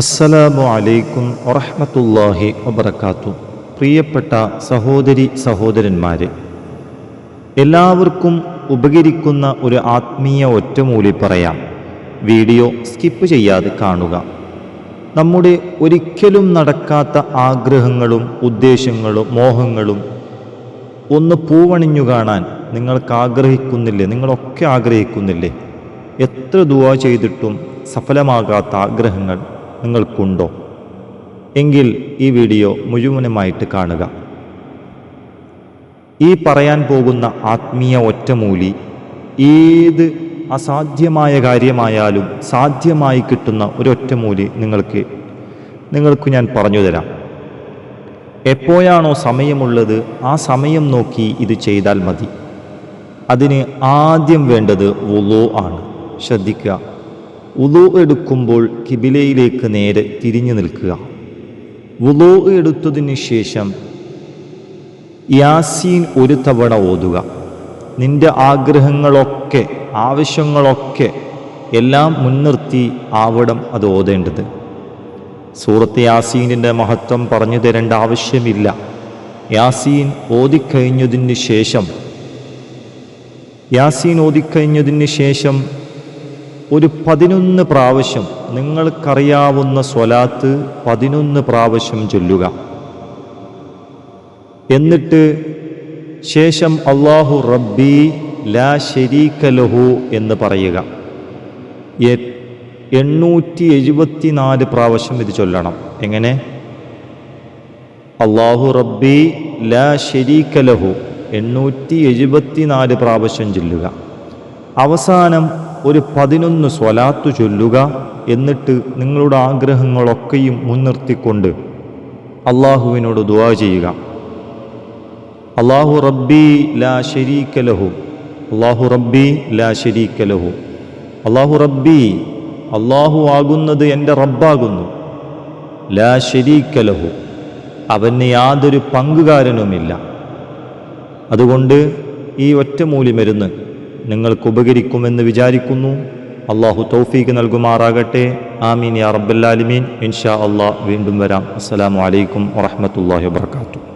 അസ്സലാമു അലൈക്കും വറഹ്മത്തുള്ളാഹി വബറകാത്തു. പ്രിയപ്പെട്ട സഹോദരി സഹോദരന്മാരെ എല്ലാവർക്കും ഉപകരിക്കുന്ന ഒരു ആത്മീയ ഒറ്റമൂലി പറയാം. വീഡിയോ സ്കിപ്പ് ചെയ്യാതെ കാണുക. നമ്മുടെ ഒരിക്കലും നടക്കാത്ത ആഗ്രഹങ്ങളും ഉദ്ദേശങ്ങളും മോഹങ്ങളും ഒന്ന് പൂവണിഞ്ഞു കാണാൻ നിങ്ങൾക്ക് ആഗ്രഹിക്കുന്നില്ലേ നിങ്ങളൊക്കെ ആഗ്രഹിക്കുന്നില്ലേ? എത്ര ദുവാ ചെയ്തിട്ടും സഫലമാകാത്ത ആഗ്രഹങ്ങൾ നിങ്ങൾക്കുണ്ടോ എങ്കിൽ ഈ വീഡിയോ മുഴുവനുമായിട്ട് കാണുക. ഈ പറയാൻ പോകുന്ന ആത്മീയ ഒറ്റമൂലി ഏത് അസാധ്യമായ കാര്യമായാലും സാധ്യമായി കിട്ടുന്ന ഒരു ഒറ്റമൂലി നിങ്ങൾക്ക് നിങ്ങൾക്ക് ഞാൻ പറഞ്ഞു തരാം. എപ്പോഴാണോ സമയമുള്ളത് ആ സമയം നോക്കി ഇത് ചെയ്താൽ മതി. അതിന് ആദ്യം വേണ്ടത് വുളോ ആണ് ശ്രദ്ധിക്കുക. വുളോ എടുക്കുമ്പോൾ കിബിലയിലേക്ക് നേരെ തിരിഞ്ഞു നിൽക്കുക. വുളോ എടുത്തതിന് ശേഷം യാസീൻ ഒരു തവണ ഓതുക. നിന്റെ ആഗ്രഹങ്ങളൊക്കെ ആവശ്യങ്ങളൊക്കെ എല്ലാം മുൻനിർത്തി ആവണം അത് ഓതേണ്ടത്. സൂറത്ത് യാസീനിന്റെ മഹത്വം പറഞ്ഞു തരേണ്ട ആവശ്യമില്ല. യാസീൻ ഓതിക്കഴിഞ്ഞതിന് ശേഷം യാസീൻ ഓതിക്കഴിഞ്ഞതിന് ശേഷം ഒരു പതിനൊന്ന് പ്രാവശ്യം നിങ്ങൾക്കറിയാവുന്ന സ്വലാത്ത് പതിനൊന്ന് പ്രാവശ്യം ചൊല്ലുക. എന്നിട്ട് ശേഷം അള്ളാഹു റബ്ബി ലാ ശരീക്കലഹു ലഹു എന്ന് പറയുക. എണ്ണൂറ്റി എഴുപത്തി നാല് പ്രാവശ്യം ഇത് ചൊല്ലണം. എങ്ങനെ? അള്ളാഹു റബ്ബി ലാ ശരീക്കലഹു എണ്ണൂറ്റി എഴുപത്തി നാല് പ്രാവശ്യം ചൊല്ലുക. അവസാനം ഒരു പതിനൊന്ന് സ്വലാത്തു ചൊല്ലുക എന്നിട്ട് നിങ്ങളുടെ ആഗ്രഹങ്ങളൊക്കെയും മുൻനിർത്തിക്കൊണ്ട് അള്ളാഹുവിനോട് ദുആ ചെയ്യുക. അള്ളാഹു റബ്ബി ലാ ശരീക്കലഹു ലഹു അള്ളാഹു റബ്ബി ലാ ശരീക്കലഹു ലഹു. അള്ളാഹു റബ്ബി അള്ളാഹു ആകുന്നത് എന്റെ റബ്ബാകുന്നു. ലാ ശരീക്കലഹു ലഹു അവന് യാതൊരു പങ്കുകാരനുമില്ല. അതുകൊണ്ട് ഈ ഒറ്റമൂലി മരുന്ന് നിങ്ങൾക്ക് ഉപകരിക്കുമെന്ന് വിചാരിക്കുന്നു. അള്ളാഹു തൗഫീഖ് നൽകുമാറാകട്ടെ. ആമീൻ യാ റബ്ബല്ലാലിമീൻ ഇൻഷാ അള്ളാഹ് വീണ്ടും വരാം. അസ്സലാമു അലൈക്കും വറഹ്മത്തുള്ളാഹി വബർക്കാത്തു